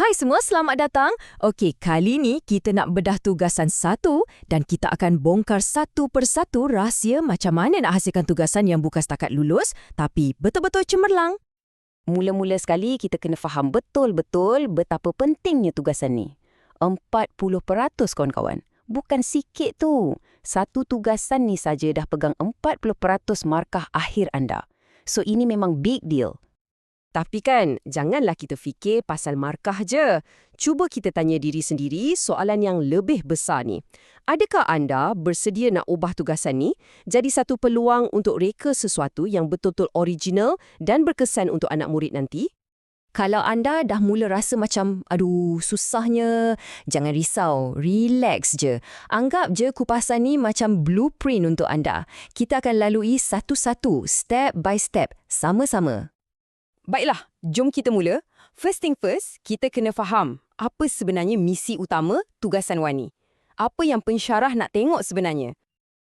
Hai semua, selamat datang. Okey, kali ni kita nak bedah tugasan satu dan kita akan bongkar satu persatu rahsia macam mana nak hasilkan tugasan yang bukan setakat lulus tapi betul-betul cemerlang. Mula-mula sekali kita kena faham betul-betul betapa pentingnya tugasan ni. 40% kawan-kawan. Bukan sikit tu. Satu tugasan ni saja dah pegang 40% markah akhir anda. So ini memang big deal. Tapi kan, janganlah kita fikir pasal markah je. Cuba kita tanya diri sendiri soalan yang lebih besar ni. Adakah anda bersedia nak ubah tugasan ni jadi satu peluang untuk reka sesuatu yang betul-betul original dan berkesan untuk anak murid nanti? Kalau anda dah mula rasa macam, aduh, susahnya, jangan risau, relax je. Anggap je kupasan ni macam blueprint untuk anda. Kita akan lalui satu-satu, step by step, sama-sama. Baiklah, jom kita mula. First thing first, kita kena faham apa sebenarnya misi utama tugasan Wani. Apa yang pensyarah nak tengok sebenarnya?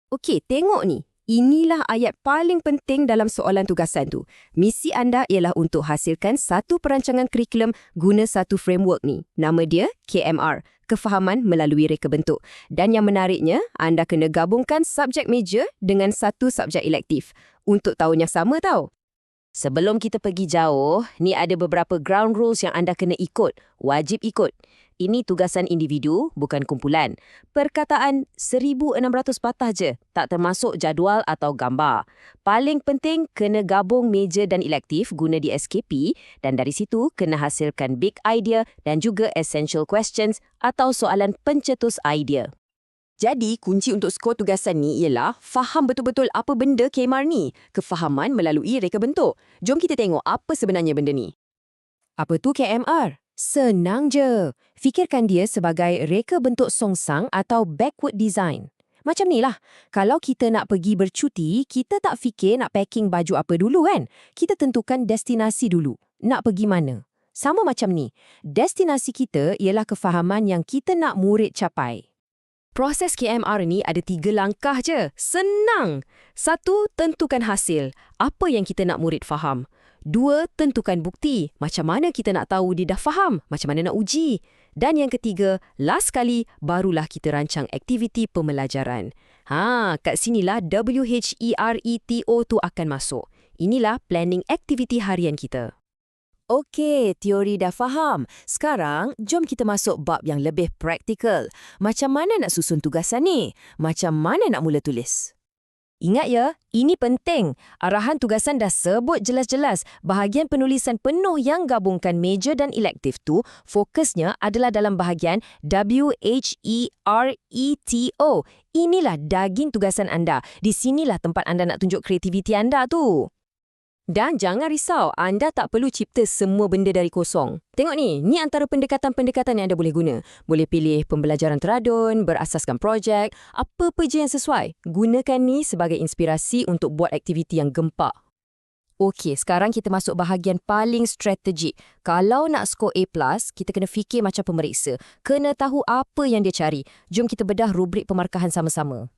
Okey, tengok ni. Inilah ayat paling penting dalam soalan tugasan tu. Misi anda ialah untuk hasilkan satu perancangan kurikulum guna satu framework ni. Nama dia KMR, Kefahaman Melalui Reka Bentuk. Dan yang menariknya, anda kena gabungkan subjek major dengan satu subjek elektif. Untuk tahun yang sama tau. Sebelum kita pergi jauh, ni ada beberapa ground rules yang anda kena ikut. Wajib ikut. Ini tugasan individu, bukan kumpulan. Perkataan 1,600 patah je, tak termasuk jadual atau gambar. Paling penting, kena gabung meja dan elektif guna di SKP dan dari situ kena hasilkan big idea dan juga essential questions atau soalan pencetus idea. Jadi, kunci untuk skor tugasan ni ialah faham betul-betul apa benda KMR ni, kefahaman melalui reka bentuk. Jom kita tengok apa sebenarnya benda ni. Apa tu KMR? Senang je. Fikirkan dia sebagai reka bentuk songsang atau backward design. Macam ni lah, kalau kita nak pergi bercuti, kita tak fikir nak packing baju apa dulu kan? Kita tentukan destinasi dulu. Nak pergi mana? Sama macam ni, destinasi kita ialah kefahaman yang kita nak murid capai. Proses KMR ni ada tiga langkah je. Senang. Satu, tentukan hasil. Apa yang kita nak murid faham. Dua, tentukan bukti. Macam mana kita nak tahu dia dah faham? Macam mana nak uji? Dan yang ketiga, last kali, barulah kita rancang aktiviti pembelajaran. Ha, kat sinilah WHERETO tu akan masuk. Inilah planning aktiviti harian kita. Okey, teori dah faham. Sekarang, jom kita masuk bab yang lebih praktikal. Macam mana nak susun tugasan ni? Macam mana nak mula tulis? Ingat ya, ini penting. Arahan tugasan dah sebut jelas-jelas. Bahagian penulisan penuh yang gabungkan meja dan elektif tu, fokusnya adalah dalam bahagian W-H-E-R-E-T-O. Inilah daging tugasan anda. Di sinilah tempat anda nak tunjuk kreativiti anda tu. Dan jangan risau, anda tak perlu cipta semua benda dari kosong. Tengok ni, ni antara pendekatan-pendekatan yang anda boleh guna. Boleh pilih pembelajaran teradun, berasaskan projek, apa-apa je yang sesuai. Gunakan ni sebagai inspirasi untuk buat aktiviti yang gempak. Okey, sekarang kita masuk bahagian paling strategik. Kalau nak skor A+, kita kena fikir macam pemeriksa. Kena tahu apa yang dia cari. Jom kita bedah rubrik pemarkahan sama-sama.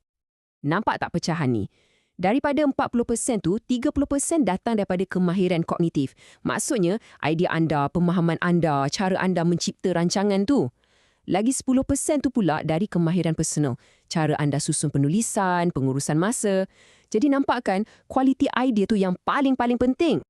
Nampak tak pecahan ni? Daripada 40% tu, 30% datang daripada kemahiran kognitif. Maksudnya, idea anda, pemahaman anda, cara anda mencipta rancangan tu. Lagi 10% tu pula dari kemahiran personal. Cara anda susun penulisan, pengurusan masa. Jadi nampak kan, kualiti idea tu yang paling-paling penting.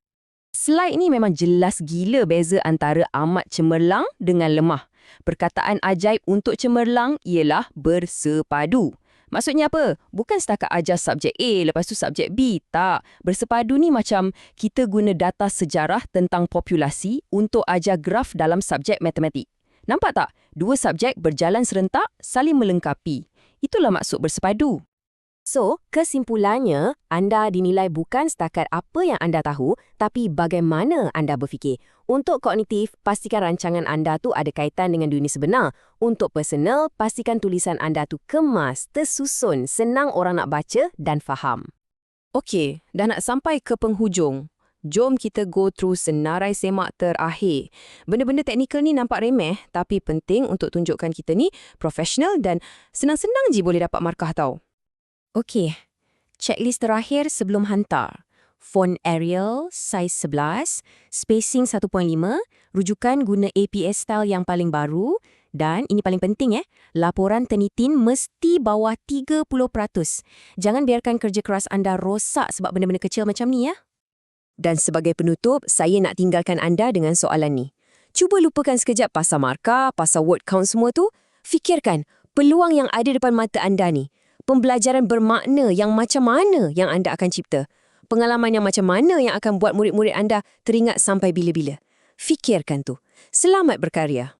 Slide ni memang jelas gila beza antara amat cemerlang dengan lemah. Perkataan ajaib untuk cemerlang ialah bersepadu. Maksudnya apa? Bukan setakat ajar subjek A lepas tu subjek B. Tak. Bersepadu ni macam kita guna data sejarah tentang populasi untuk ajar graf dalam subjek matematik. Nampak tak? Dua subjek berjalan serentak, saling melengkapi. Itulah maksud bersepadu. So, kesimpulannya, anda dinilai bukan setakat apa yang anda tahu, tapi bagaimana anda berfikir. Untuk kognitif, pastikan rancangan anda tu ada kaitan dengan dunia sebenar. Untuk personal, pastikan tulisan anda tu kemas, tersusun, senang orang nak baca dan faham. Okey, dah nak sampai ke penghujung. Jom kita go through senarai semak terakhir. Benda-benda teknikal ni nampak remeh, tapi penting untuk tunjukkan kita ni profesional dan senang-senang je boleh dapat markah tau. Okey, checklist terakhir sebelum hantar. Font Arial, size 11, spacing 1.5, Rujukan guna APS style yang paling baru dan ini paling penting eh, laporan tenitin mesti bawah 30%. Jangan biarkan kerja keras anda rosak sebab benda-benda kecil macam ni ya. Dan sebagai penutup, saya nak tinggalkan anda dengan soalan ni. Cuba lupakan sekejap pasal markah, pasal word count semua tu. Fikirkan peluang yang ada depan mata anda ni. Pembelajaran bermakna yang macam mana yang anda akan cipta. Pengalaman yang macam mana yang akan buat murid-murid anda teringat sampai bila-bila. Fikirkan tu. Selamat berkarya.